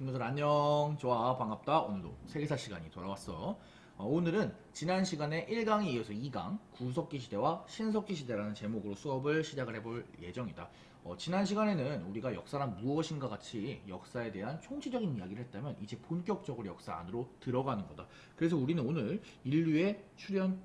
친구들 안녕. 좋아. 반갑다. 오늘도 세계사 시간이 돌아왔어. 어, 오늘은 지난 시간에 1강에 이어서 2강 구석기 시대와 신석기 시대라는 제목으로 수업을 시작을 해볼 예정이다. 어, 지난 시간에는 우리가 역사란 무엇인가 같이 역사에 대한 총체적인 이야기를 했다면 이제 본격적으로 역사 안으로 들어가는 거다. 그래서 우리는 오늘 인류의 출현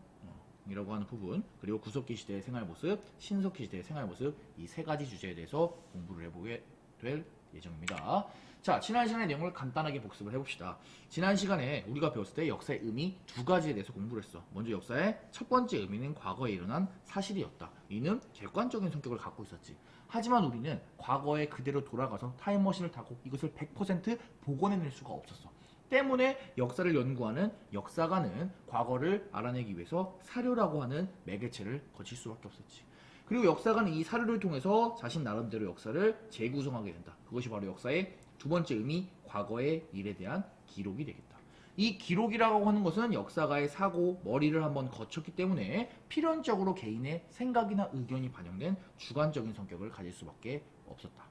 이라고 하는 부분 그리고 구석기 시대의 생활 모습, 신석기 시대의 생활 모습 이 세 가지 주제에 대해서 공부를 해보게 될 예정입니다. 자, 지난 시간의 내용을 간단하게 복습을 해봅시다. 지난 시간에 우리가 배웠을 때 역사의 의미 두 가지에 대해서 공부를 했어. 먼저 역사의 첫 번째 의미는 과거에 일어난 사실이었다. 이는 객관적인 성격을 갖고 있었지. 하지만 우리는 과거에 그대로 돌아가서 타임머신을 타고 이것을 100% 복원해낼 수가 없었어. 때문에 역사를 연구하는 역사가는 과거를 알아내기 위해서 사료라고 하는 매개체를 거칠 수밖에 없었지. 그리고 역사가는 이 사료를 통해서 자신 나름대로 역사를 재구성하게 된다. 그것이 바로 역사의 두 번째 의미, 과거의 일에 대한 기록이 되겠다. 이 기록이라고 하는 것은 역사가의 사고, 머리를 한번 거쳤기 때문에 필연적으로 개인의 생각이나 의견이 반영된 주관적인 성격을 가질 수밖에 없었다.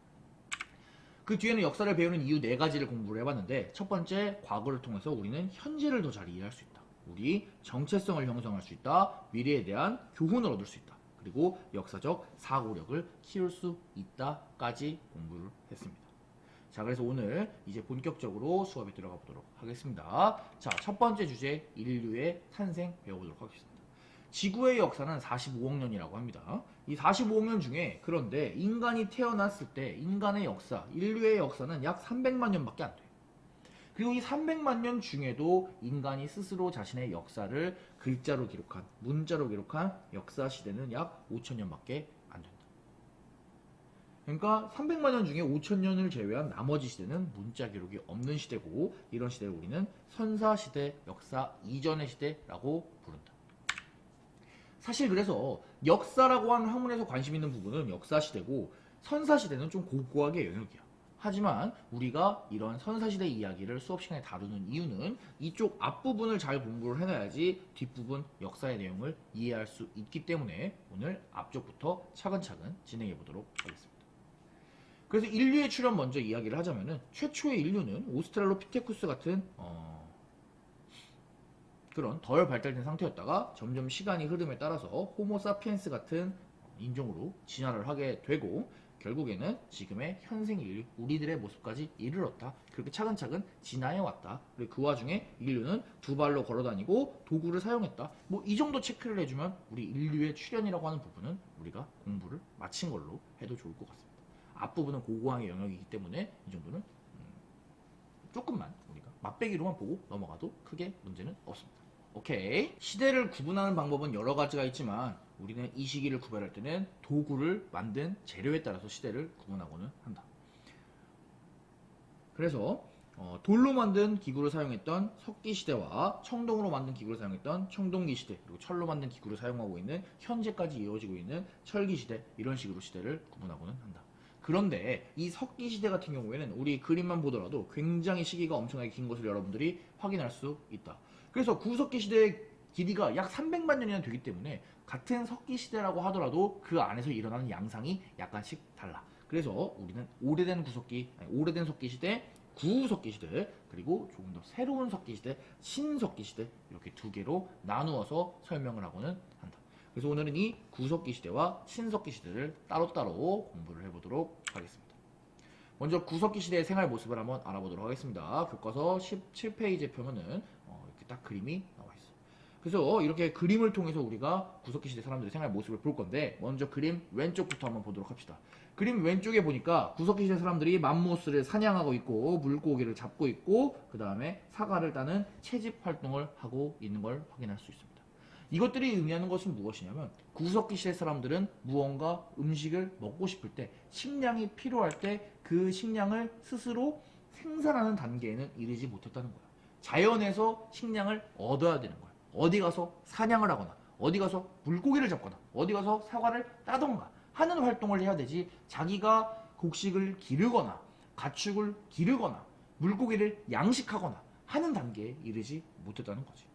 그 뒤에는 역사를 배우는 이유 네 가지를 공부를 해봤는데 첫 번째 과거를 통해서 우리는 현재를 더 잘 이해할 수 있다. 우리 정체성을 형성할 수 있다. 미래에 대한 교훈을 얻을 수 있다. 그리고 역사적 사고력을 키울 수 있다까지 공부를 했습니다. 자, 그래서 오늘 이제 본격적으로 수업에 들어가 보도록 하겠습니다. 자, 첫 번째 주제 인류의 탄생 배워보도록 하겠습니다. 지구의 역사는 45억 년이라고 합니다. 이 45억 년 중에 그런데 인간이 태어났을 때 인간의 역사, 인류의 역사는 약 300만 년밖에 안 돼요. 그리고 이 300만 년 중에도 인간이 스스로 자신의 역사를 글자로 기록한, 문자로 기록한 역사 시대는 약 5천 년밖에. 그러니까 300만 년 중에 5천 년을 제외한 나머지 시대는 문자 기록이 없는 시대고 이런 시대를 우리는 선사 시대, 역사 이전의 시대라고 부른다. 사실 그래서 역사라고 하는 학문에서 관심 있는 부분은 역사 시대고 선사 시대는 좀 고고하게 영역이야. 하지만 우리가 이런 선사 시대 이야기를 수업 시간에 다루는 이유는 이쪽 앞부분을 잘 공부를 해놔야지 뒷부분 역사의 내용을 이해할 수 있기 때문에 오늘 앞쪽부터 차근차근 진행해 보도록 하겠습니다. 그래서 인류의 출현 먼저 이야기를 하자면은 최초의 인류는 오스트랄로피테쿠스 같은 어, 그런 덜 발달된 상태였다가 점점 시간이 흐름에 따라서 호모사피엔스 같은 인종으로 진화를 하게 되고 결국에는 지금의 현생 인류, 우리들의 모습까지 이르렀다. 그렇게 차근차근 진화해 왔다. 그리고 그 와중에 인류는 두 발로 걸어다니고 도구를 사용했다. 뭐 이 정도 체크를 해주면 우리 인류의 출현이라고 하는 부분은 우리가 공부를 마친 걸로 해도 좋을 것 같습니다. 앞부분은 고고항의 영역이기 때문에 이 정도는 음, 조금만 우리가 맛배기로만 보고 넘어가도 크게 문제는 없습니다. 오케이. 시대를 구분하는 방법은 여러 가지가 있지만 우리는 이 시기를 구별할 때는 도구를 만든 재료에 따라서 시대를 구분하고는 한다. 그래서 어, 돌로 만든 기구를 사용했던 석기 시대와 청동으로 만든 기구를 사용했던 청동기 시대 그리고 철로 만든 기구를 사용하고 있는 현재까지 이어지고 있는 철기 시대 이런 식으로 시대를 구분하고는 한다. 그런데 이 석기 시대 같은 경우에는 우리 그림만 보더라도 굉장히 시기가 엄청나게 긴 것을 여러분들이 확인할 수 있다. 그래서 구석기 시대의 길이가 약 300만 년이나 되기 때문에 같은 석기 시대라고 하더라도 그 안에서 일어나는 양상이 약간씩 달라. 그래서 우리는 오래된 구석기, 오래된 석기 시대, 구석기 시대, 그리고 조금 더 새로운 석기 시대, 신석기 시대 이렇게 두 개로 나누어서 설명을 하고는 한다. 그래서 오늘은 이 구석기 시대와 신석기 시대를 따로따로 공부를 해보도록 하겠습니다. 먼저 구석기 시대의 생활 모습을 한번 알아보도록 하겠습니다. 교과서 17페이지에 펴면은 어, 이렇게 딱 그림이 나와 있어. 그래서 이렇게 그림을 통해서 우리가 구석기 시대 사람들의 생활 모습을 볼 건데 먼저 그림 왼쪽부터 한번 보도록 합시다. 그림 왼쪽에 보니까 구석기 시대 사람들이 맘모스를 사냥하고 있고 물고기를 잡고 있고 그 다음에 사과를 따는 채집 활동을 하고 있는 걸 확인할 수 있습니다. 이것들이 의미하는 것은 무엇이냐면 구석기 시대 사람들은 무언가 음식을 먹고 싶을 때 식량이 필요할 때 그 식량을 스스로 생산하는 단계에는 이르지 못했다는 거야. 자연에서 식량을 얻어야 되는 거야. 어디 가서 사냥을 하거나 어디 가서 물고기를 잡거나 어디 가서 사과를 따던가 하는 활동을 해야 되지 자기가 곡식을 기르거나 가축을 기르거나 물고기를 양식하거나 하는 단계에 이르지 못했다는 거지.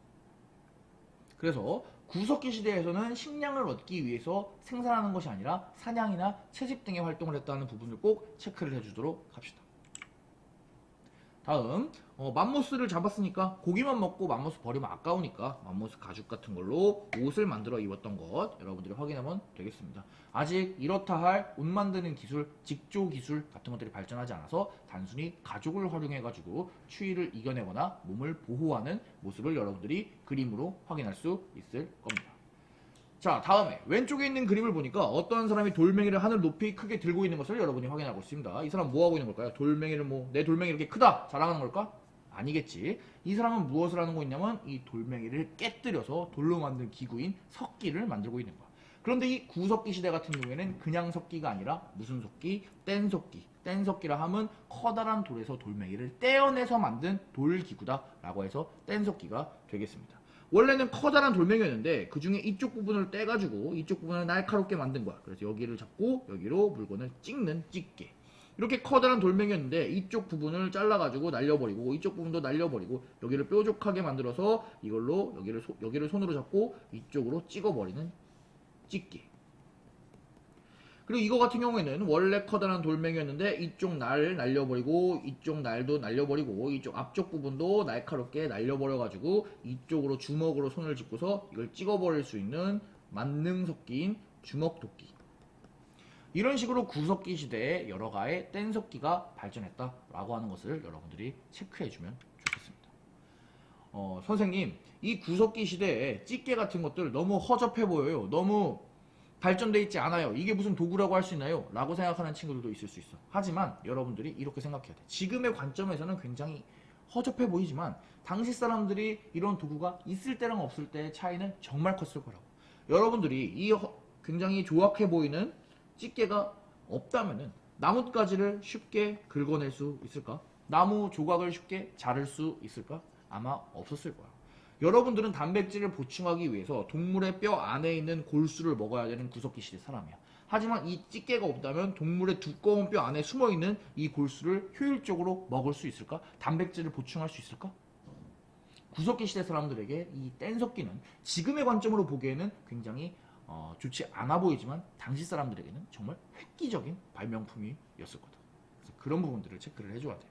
그래서 구석기 시대에서는 식량을 얻기 위해서 생산하는 것이 아니라 사냥이나 채집 등의 활동을 했다는 부분을 꼭 체크를 해주도록 합시다. 다음 어, 맘모스를 잡았으니까 고기만 먹고 맘모스 버리면 아까우니까 맘모스 가죽 같은 걸로 옷을 만들어 입었던 것 여러분들이 확인하면 되겠습니다. 아직 이렇다 할 옷 만드는 기술, 직조 기술 같은 것들이 발전하지 않아서 단순히 가죽을 활용해 가지고 추위를 이겨내거나 몸을 보호하는 모습을 여러분들이 그림으로 확인할 수 있을 겁니다. 자 다음에 왼쪽에 있는 그림을 보니까 어떤 사람이 돌멩이를 하늘 높이 크게 들고 있는 것을 여러분이 확인하고 있습니다. 이 사람 뭐 하고 있는 걸까요? 돌멩이를 뭐 내 돌멩이 이렇게 크다 자랑하는 걸까? 아니겠지. 이 사람은 무엇을 하는 거 있냐면 이 돌멩이를 깨뜨려서 돌로 만든 기구인 석기를 만들고 있는 거야. 그런데 이 구석기 시대 같은 경우에는 그냥 석기가 아니라 무슨 석기? 뗀 석기. 뗀 석기라 하면 커다란 돌에서 돌멩이를 떼어내서 만든 돌기구다라고 해서 뗀 석기가 되겠습니다. 원래는 커다란 돌멩이였는데 그 중에 이쪽 부분을 떼가지고 이쪽 부분을 날카롭게 만든 거야. 그래서 여기를 잡고 여기로 물건을 찍는 찍게. 이렇게 커다란 돌멩이였는데 이쪽 부분을 잘라가지고 날려버리고 이쪽 부분도 날려버리고 여기를 뾰족하게 만들어서 이걸로 여기를 소- 여기를 손으로 잡고 이쪽으로 찍어버리는 찍기. 그리고 이거 같은 경우에는 원래 커다란 돌멩이였는데 이쪽 날 날려버리고 이쪽 날도 날려버리고 이쪽 앞쪽 부분도 날카롭게 날려버려가지고 이쪽으로 주먹으로 손을 짚고서 이걸 찍어버릴 수 있는 만능석기인 주먹 도끼. 이런 식으로 구석기 시대에 여러 가의 뗀석기가 발전했다라고 하는 것을 여러분들이 체크해주면 좋겠습니다. 어, 선생님, 이 구석기 시대에 찌개 같은 것들 너무 허접해 보여요. 너무 발전돼 있지 않아요. 이게 무슨 도구라고 할 수 있나요? 라고 생각하는 친구들도 있을 수 있어. 하지만 여러분들이 이렇게 생각해야 돼. 지금의 관점에서는 굉장히 허접해 보이지만 당시 사람들이 이런 도구가 있을 때랑 없을 때의 차이는 정말 컸을 거라고. 여러분들이 이 허- 굉장히 조악해 보이는 찌개가 없다면은 나뭇가지를 쉽게 긁어낼 수 있을까? 나무 조각을 쉽게 자를 수 있을까? 아마 없었을 거야. 여러분들은 단백질을 보충하기 위해서 동물의 뼈 안에 있는 골수를 먹어야 되는 구석기 시대 사람이야. 하지만 이 찌개가 없다면 동물의 두꺼운 뼈 안에 숨어 있는 이 골수를 효율적으로 먹을 수 있을까? 단백질을 보충할 수 있을까? 구석기 시대 사람들에게 이 뗀석기는 지금의 관점으로 보기에는 굉장히 어, 좋지 않아 보이지만 당시 사람들에게는 정말 획기적인 발명품이었을 거다. 그래서 그런 부분들을 체크를 해줘야 돼.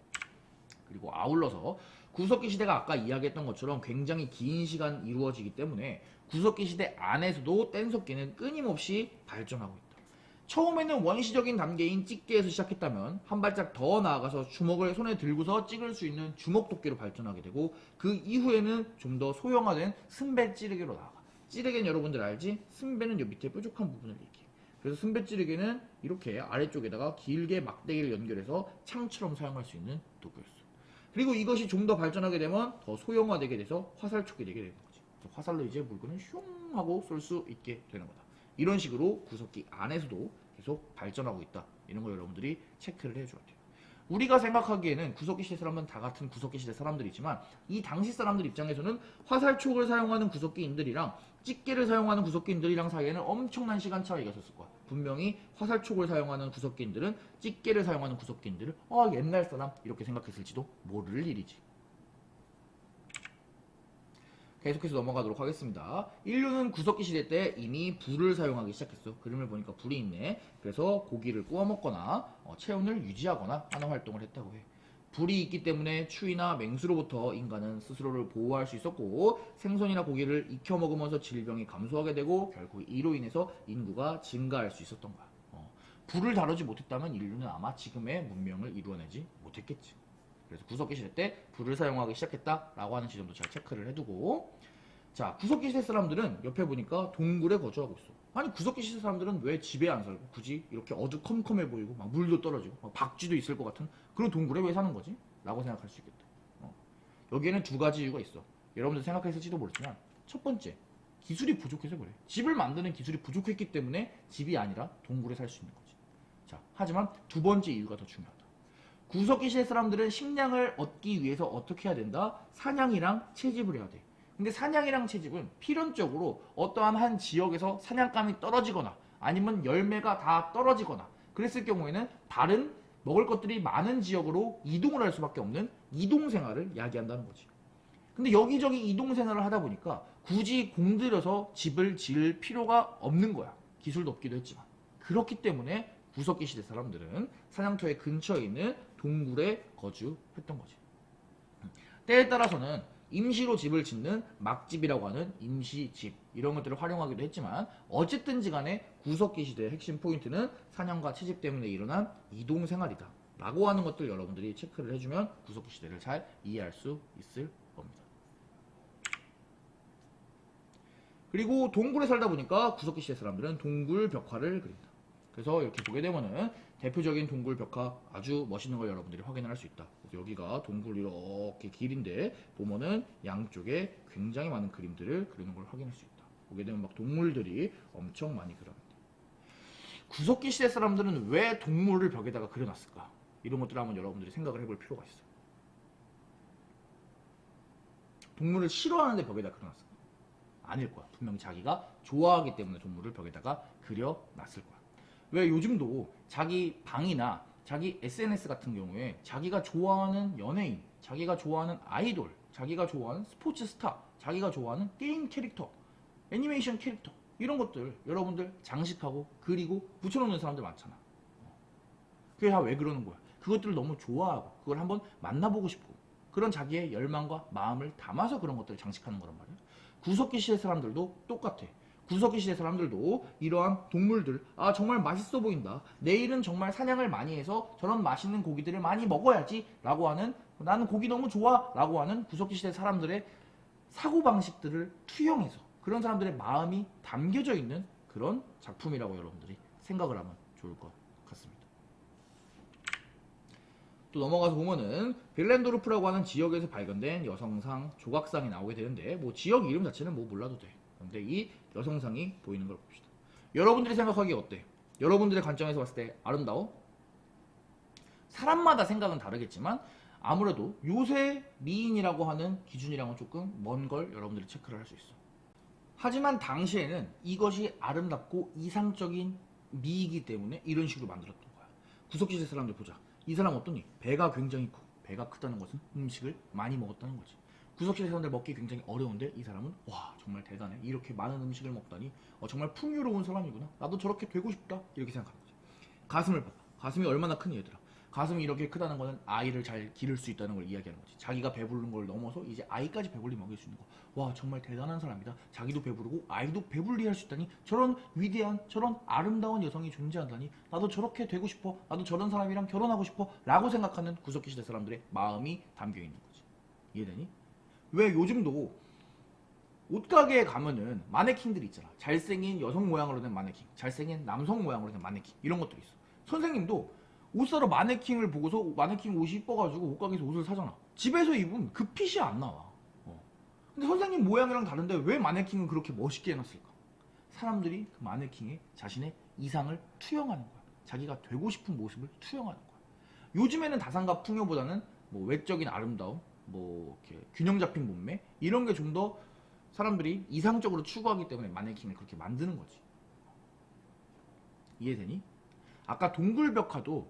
그리고 아울러서 구석기 시대가 아까 이야기했던 것처럼 굉장히 긴 시간 이루어지기 때문에 구석기 시대 안에서도 뗀석기는 끊임없이 발전하고 있다. 처음에는 원시적인 단계인 찍기에서 시작했다면 한 발짝 더 나아가서 주먹을 손에 들고서 찍을 수 있는 주먹 도끼로 발전하게 되고 그 이후에는 좀 더 소형화된 승배 찌르기로 나아가. 찌르기는 여러분들 알지? 승배는 요 밑에 뾰족한 부분을 얘기해. 그래서 승배 찌르기는 이렇게 아래쪽에다가 길게 막대기를 연결해서 창처럼 사용할 수 있는 도구였어. 그리고 이것이 좀 더 발전하게 되면 더 소형화되게 돼서 화살촉이 되게 되는 거지. 화살로 이제 물건을 슝 하고 쏠 수 있게 되는 거다. 이런 식으로 구석기 안에서도 계속 발전하고 있다. 이런 걸 여러분들이 체크를 해줘야 돼요. 우리가 생각하기에는 구석기 시대 사람은 다 같은 구석기 시대 사람들이지만 이 당시 사람들 입장에서는 화살촉을 사용하는 구석기인들이랑 집게를 사용하는 구석기인들이랑 사이에는 엄청난 시간 차이가 있었을 거야. 분명히 화살촉을 사용하는 구석기인들은 집게를 사용하는 구석기인들을 아 옛날 사람 이렇게 생각했을지도 모를 일이지. 계속해서 넘어가도록 하겠습니다. 인류는 구석기 시대 때 이미 불을 사용하기 시작했어. 그림을 보니까 불이 있네. 그래서 고기를 구워 먹거나 어, 체온을 유지하거나 하는 활동을 했다고 해. 불이 있기 때문에 추위나 맹수로부터 인간은 스스로를 보호할 수 있었고 생선이나 고기를 익혀 먹으면서 질병이 감소하게 되고 결국 이로 인해서 인구가 증가할 수 있었던 거야. 어, 불을 다루지 못했다면 인류는 아마 지금의 문명을 이루어내지 못했겠지. 그래서 구석기 시대 때 불을 사용하기 시작했다라고 하는 지점도 잘 체크를 해두고 자 구석기 시대 사람들은 옆에 보니까 동굴에 거주하고 있어 아니 구석기 시대 사람들은 왜 집에 안 살고 굳이 이렇게 어두컴컴해 보이고 막 물도 떨어지고 막 박쥐도 있을 것 같은 그런 동굴에 왜 사는 거지? 라고 생각할 수 있겠다 어. 여기에는 두 가지 이유가 있어 여러분들 생각했을지도 모르지만 첫 번째 기술이 부족해서 그래 집을 만드는 기술이 부족했기 때문에 집이 아니라 동굴에 살 수 있는 거지 자 하지만 두 번째 이유가 더 중요하다 구석기 시대 사람들은 식량을 얻기 위해서 어떻게 해야 된다? 사냥이랑 채집을 해야 돼. 근데 사냥이랑 채집은 필연적으로 어떠한 한 지역에서 사냥감이 떨어지거나 아니면 열매가 다 떨어지거나 그랬을 경우에는 다른 먹을 것들이 많은 지역으로 이동을 할 수밖에 없는 이동 생활을 야기한다는 거지. 근데 여기저기 이동 생활을 하다 보니까 굳이 공들여서 집을 지을 필요가 없는 거야. 기술도 없기도 했지만. 그렇기 때문에 구석기 시대 사람들은 사냥터의 근처에 있는 동굴에 거주했던 거지. 때에 따라서는 임시로 집을 짓는 막집이라고 하는 임시집. 이런 것들을 활용하기도 했지만 어쨌든지 간에 구석기 시대의 핵심 포인트는 사냥과 채집 때문에 일어난 이동 생활이다 라고 하는 것들 여러분들이 체크를 해주면 구석기 시대를 잘 이해할 수 있을 겁니다. 그리고 동굴에 살다 보니까 구석기 시대 사람들은 동굴 벽화를 그린다 그래서 이렇게 보게 되면은 대표적인 동굴 벽화 아주 멋있는 걸 여러분들이 확인할 수 있다. 여기가 동굴 이렇게 길인데 보면은 양쪽에 굉장히 많은 그림들을 그리는 걸 확인할 수 있다. 보게 되면 막 동물들이 엄청 많이 그려놨다. 구석기 시대 사람들은 왜 동물을 벽에다가 그려놨을까? 이런 것들을 한번 여러분들이 생각을 해볼 필요가 있어요. 동물을 싫어하는데 벽에다 그려놨을까? 아닐 거야. 분명히 자기가 좋아하기 때문에 동물을 벽에다가 그려놨을 거야. 왜 요즘도 자기 방이나 자기 SNS 같은 경우에 자기가 좋아하는 연예인, 자기가 좋아하는 아이돌, 자기가 좋아하는 스포츠 스타, 자기가 좋아하는 게임 캐릭터, 애니메이션 캐릭터 이런 것들 여러분들 장식하고 그리고 붙여놓는 사람들 많잖아. 그게 다 왜 그러는 거야? 그것들을 너무 좋아하고 그걸 한번 만나보고 싶고 그런 자기의 열망과 마음을 담아서 그런 것들을 장식하는 거란 말이야. 구석기 시대 사람들도 똑같아. 구석기 시대 사람들도 이러한 동물들 아 정말 맛있어 보인다. 내일은 정말 사냥을 많이 해서 저런 맛있는 고기들을 많이 먹어야지 라고 하는 나는 고기 너무 좋아 라고 하는 구석기 시대 사람들의 사고방식들을 투영해서 그런 사람들의 마음이 담겨져 있는 그런 작품이라고 여러분들이 생각을 하면 좋을 것 같습니다. 또 넘어가서 보면은 빌렌도르프라고 하는 지역에서 발견된 여성상 조각상이 나오게 되는데 뭐 지역 이름 자체는 뭐 몰라도 돼 근데 이 여성상이 보이는 걸 봅시다. 여러분들이 생각하기에 어때? 여러분들의 관점에서 봤을 때 아름다워? 사람마다 생각은 다르겠지만 아무래도 요새 미인이라고 하는 기준이랑은 조금 먼 걸 여러분들이 체크를 할 수 있어. 하지만 당시에는 이것이 아름답고 이상적인 미이기 때문에 이런 식으로 만들었던 거야. 구석지대 사람들 보자. 이 사람 어떠니? 배가 굉장히 커. 배가 크다는 것은 음식을 많이 먹었다는 거지. 구석지대 사람들 먹기 굉장히 어려운데 이 사람은 와 정말 대단해. 이렇게 많은 음식을 먹다니 어, 정말 풍요로운 사람이구나. 나도 저렇게 되고 싶다. 이렇게 생각하는 거지. 가슴을 봐봐. 가슴이 얼마나 크니 얘들아. 가슴이 이렇게 크다는 거는 아이를 잘 기를 수 있다는 걸 이야기하는 거지. 자기가 배부른 걸 넘어서 이제 아이까지 배불리 먹일 수 있는 거와 정말 대단한 사람이다. 자기도 배부르고 아이도 배불리 할 수 있다니. 저런 위대한 저런 아름다운 여성이 존재한다니. 나도 저렇게 되고 싶어. 나도 저런 사람이랑 결혼하고 싶어. 라고 생각하는 구석기 시대 사람들의 마음이 담겨 있는 거지. 이해되니? 왜 요즘도 옷가게에 가면은 마네킹들이 있잖아. 잘생긴 여성 모양으로 된 마네킹, 잘생긴 남성 모양으로 된 마네킹 이런 것들이 있어. 선생님도 옷 사러 마네킹을 보고서 마네킹 옷이 이뻐가지고 옷가게에서 옷을 사잖아. 집에서 입으면 그 핏이 안 나와. 어. 근데 선생님 모양이랑 다른데 왜 마네킹은 그렇게 멋있게 해놨을까? 사람들이 그 마네킹에 자신의 이상을 투영하는 거야. 자기가 되고 싶은 모습을 투영하는 거야. 요즘에는 다산과 풍요보다는 뭐 외적인 아름다움, 뭐 이렇게 균형 잡힌 몸매 이런 게 좀 더 사람들이 이상적으로 추구하기 때문에 마네킹을 그렇게 만드는 거지. 이해되니? 아까 동굴벽화도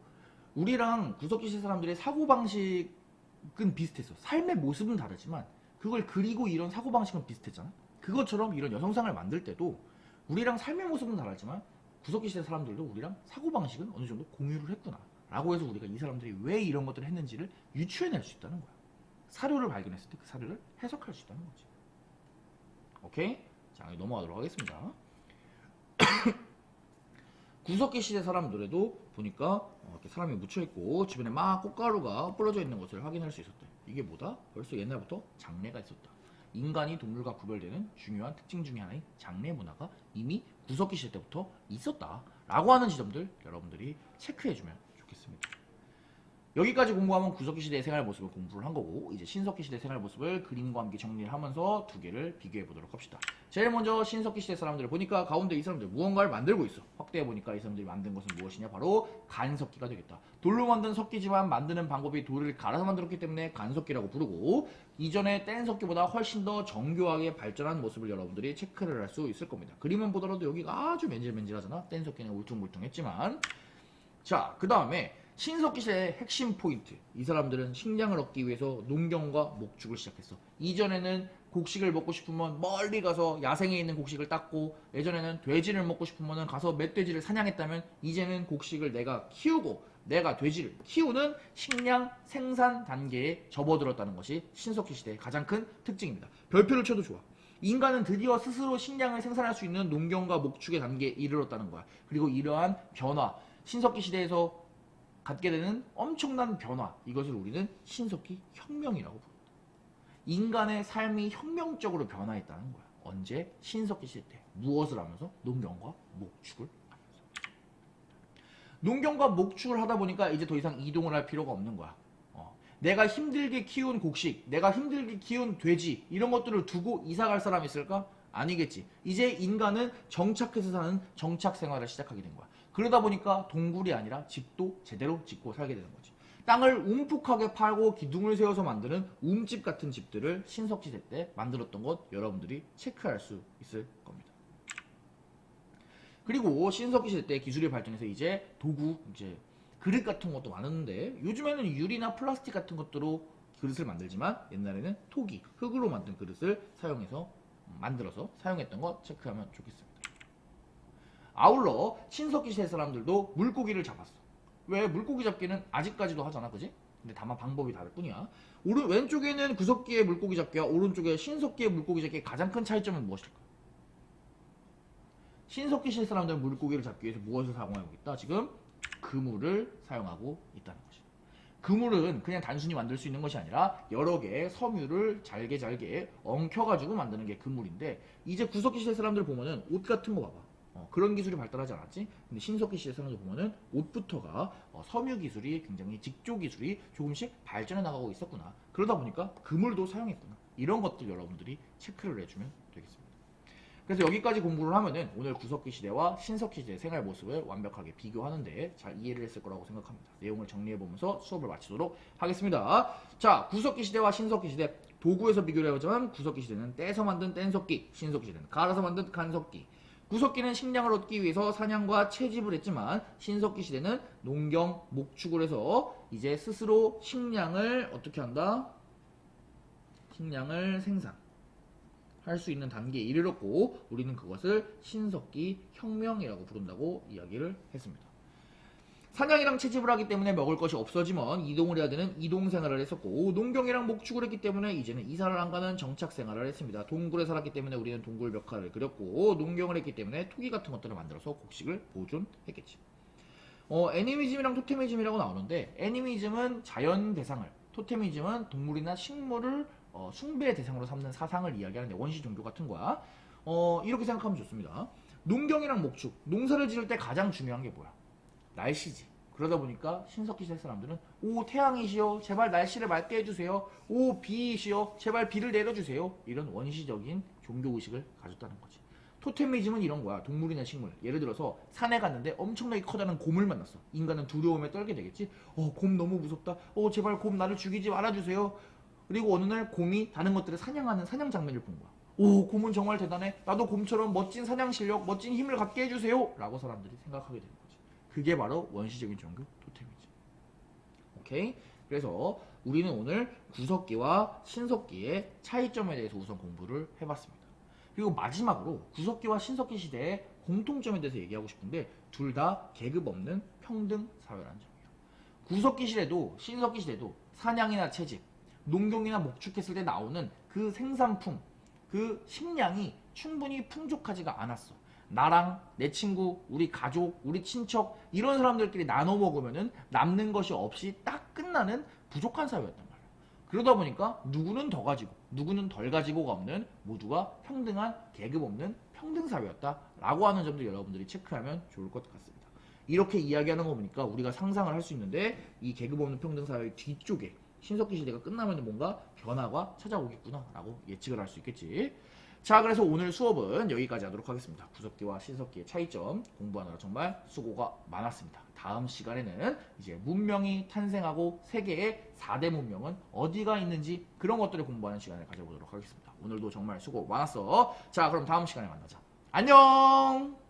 우리랑 구석기시 사람들의 사고방식은 비슷했어. 삶의 모습은 다르지만 그걸 그리고 이런 사고방식은 비슷했잖아. 그것처럼 이런 여성상을 만들 때도 우리랑 삶의 모습은 다르지만 구석기 시대 사람들도 우리랑 사고방식은 어느 정도 공유를 했구나. 라고 해서 우리가 이 사람들이 왜 이런 것들을 했는지를 유추해낼 수 있다는 거야. 사료를 발견했을 때 그 사료를 해석할 수 있다는 거지. 오케이? 자, 넘어가도록 하겠습니다. 구석기 시대 사람 노래도 보니까 어, 이렇게 사람이 묻혀있고 주변에 막 꽃가루가 뿌려져 있는 것을 확인할 수 있었대. 이게 뭐다? 벌써 옛날부터 장례가 있었다. 인간이 동물과 구별되는 중요한 특징 중에 하나인 장례 문화가 이미 구석기 시대 때부터 있었다. 라고 하는 지점들 여러분들이 체크해주면 좋겠습니다. 여기까지 공부하면 구석기 시대의 생활 모습을 공부를 한 거고 이제 신석기 시대 생활 모습을 그림과 함께 정리를 하면서 두 개를 비교해 보도록 합시다. 제일 먼저 신석기 시대 사람들을 보니까 가운데 이 사람들 무언가를 만들고 있어. 확대해 보니까 이 사람들이 만든 것은 무엇이냐? 바로 간석기가 되겠다. 돌로 만든 석기지만 만드는 방법이 돌을 갈아서 만들었기 때문에 간석기라고 부르고 이전의 뗀석기보다 훨씬 더 정교하게 발전한 모습을 여러분들이 체크를 할 수 있을 겁니다. 그림은 보더라도 여기가 아주 맨질맨질하잖아. 뗀석기는 울퉁불퉁했지만 자, 그 다음에 신석기 시대의 핵심 포인트. 이 사람들은 식량을 얻기 위해서 농경과 목축을 시작했어. 이전에는 곡식을 먹고 싶으면 멀리 가서 야생에 있는 곡식을 땄고 예전에는 돼지를 먹고 싶으면 가서 멧돼지를 사냥했다면 이제는 곡식을 내가 키우고 내가 돼지를 키우는 식량 생산 단계에 접어들었다는 것이 신석기 시대의 가장 큰 특징입니다. 별표를 쳐도 좋아. 인간은 드디어 스스로 식량을 생산할 수 있는 농경과 목축의 단계에 이르렀다는 거야. 그리고 이러한 변화, 신석기 시대에서 갖게 되는 엄청난 변화, 이것을 우리는 신석기 혁명이라고 부릅니다. 인간의 삶이 혁명적으로 변화했다는 거야. 언제? 신석기 시대 때. 무엇을 하면서? 농경과 목축을 하면서. 농경과 목축을 하다 보니까 이제 더 이상 이동을 할 필요가 없는 거야. 어. 내가 힘들게 키운 곡식, 내가 힘들게 키운 돼지 이런 것들을 두고 이사 갈 사람 있을까? 아니겠지. 이제 인간은 정착해서 사는 정착 생활을 시작하게 된 거야. 그러다 보니까 동굴이 아니라 집도 제대로 짓고 살게 되는 거지. 땅을 움푹하게 팔고 기둥을 세워서 만드는 움집 같은 집들을 신석시대 때 만들었던 것 여러분들이 체크할 수 있을 겁니다. 그리고 신석기 시대 때 기술이 발전해서 이제 도구, 이제 그릇 같은 것도 많았는데 요즘에는 유리나 플라스틱 같은 것들로 그릇을 만들지만 옛날에는 토기, 흙으로 만든 그릇을 사용해서 만들어서 사용했던 것 체크하면 좋겠습니다. 아울러 신석기 시대 사람들도 물고기를 잡았어. 왜 물고기 잡기는 아직까지도 하잖아, 그지? 근데 다만 방법이 다를 뿐이야. 오른 왼쪽에는 구석기의 물고기 잡기와 오른쪽에 신석기의 물고기 잡기의 가장 큰 차이점은 무엇일까? 신석기 시대 사람들은 물고기를 잡기 위해서 무엇을 사용하고 있다? 지금 그물을 사용하고 있다는 것이다. 그물은 그냥 단순히 만들 수 있는 것이 아니라 여러 개의 섬유를 잘게 잘게 엉켜가지고 만드는 게 그물인데 이제 구석기 시대 사람들 보면은 옷 같은 거 봐봐. 어, 그런 기술이 발달하지 않았지? 근데 신석기 시대 사람들 보면은 옷부터가 어, 섬유 기술이 굉장히 직조 기술이 조금씩 발전해 나가고 있었구나. 그러다 보니까 그물도 사용했구나. 이런 것들 여러분들이 체크를 해주면 되겠습니다. 그래서 여기까지 공부를 하면은 오늘 구석기 시대와 신석기 시대의 생활 모습을 완벽하게 비교하는데 잘 이해를 했을 거라고 생각합니다. 내용을 정리해 보면서 수업을 마치도록 하겠습니다. 자, 구석기 시대와 신석기 시대 도구에서 비교를 해보자면 구석기 시대는 떼서 만든 뗀석기, 신석기 시대는 갈아서 만든 간석기. 구석기는 식량을 얻기 위해서 사냥과 채집을 했지만 신석기 시대는 농경, 목축을 해서 이제 스스로 식량을 어떻게 한다? 식량을 생산. 할 수 있는 단계에 이르렀고 우리는 그것을 신석기 혁명이라고 부른다고 이야기를 했습니다. 사냥이랑 채집을 하기 때문에 먹을 것이 없어지면 이동을 해야 되는 이동 생활을 했었고 농경이랑 목축을 했기 때문에 이제는 이사를 안 가는 정착 생활을 했습니다. 동굴에 살았기 때문에 우리는 동굴 벽화를 그렸고 농경을 했기 때문에 토기 같은 것들을 만들어서 곡식을 보존했겠지. 어, 애니미즘이랑 토테미즘이라고 나오는데 애니미즘은 자연 대상을 토테미즘은 동물이나 식물을 어, 숭배의 대상으로 삼는 사상을 이야기하는데 원시 종교 같은 거야. 어, 이렇게 생각하면 좋습니다. 농경이랑 목축, 농사를 지을 때 가장 중요한 게 뭐야? 날씨지. 그러다 보니까 신석기 시대 사람들은 오 태양이시여 제발 날씨를 맑게 해주세요. 오 비이시여 제발 비를 내려주세요. 이런 원시적인 종교 의식을 가졌다는 거지. 토테미즘은 이런 거야. 동물이나 식물. 예를 들어서 산에 갔는데 엄청나게 커다란 곰을 만났어. 인간은 두려움에 떨게 되겠지. 어, 곰 너무 무섭다. 어, 제발 곰 나를 죽이지 말아주세요. 그리고 어느 날 곰이 다른 것들을 사냥하는 사냥 장면을 본 거야. 오, 곰은 정말 대단해. 나도 곰처럼 멋진 사냥 실력, 멋진 힘을 갖게 해주세요. 라고 사람들이 생각하게 되는 거지. 그게 바로 원시적인 종교 토템이지. 오케이? 그래서 우리는 오늘 구석기와 신석기의 차이점에 대해서 우선 공부를 해봤습니다. 그리고 마지막으로 구석기와 신석기 시대의 공통점에 대해서 얘기하고 싶은데 둘 다 계급 없는 평등 사회라는 점이에요. 구석기 시대도 신석기 시대도 사냥이나 채집, 농경이나 목축했을 때 나오는 그 생산품, 그 식량이 충분히 풍족하지가 않았어. 나랑 내 친구, 우리 가족, 우리 친척 이런 사람들끼리 나눠 먹으면은 남는 것이 없이 딱 끝나는 부족한 사회였단 말이야. 그러다 보니까 누구는 더 가지고 누구는 덜 가지고가 없는 모두가 평등한 계급 없는 평등 사회였다라고 하는 점도 여러분들이 체크하면 좋을 것 같습니다. 이렇게 이야기하는 거 보니까 우리가 상상을 할 수 있는데 이 계급 없는 평등 사회 뒤쪽에 신석기 시대가 끝나면 뭔가 변화가 찾아오겠구나라고 예측을 할 수 있겠지. 자, 그래서 오늘 수업은 여기까지 하도록 하겠습니다. 구석기와 신석기의 차이점 공부하느라 정말 수고가 많았습니다. 다음 시간에는 이제 문명이 탄생하고 세계의 4대 문명은 어디가 있는지 그런 것들을 공부하는 시간을 가져보도록 하겠습니다. 오늘도 정말 수고 많았어. 자, 그럼 다음 시간에 만나자. 안녕!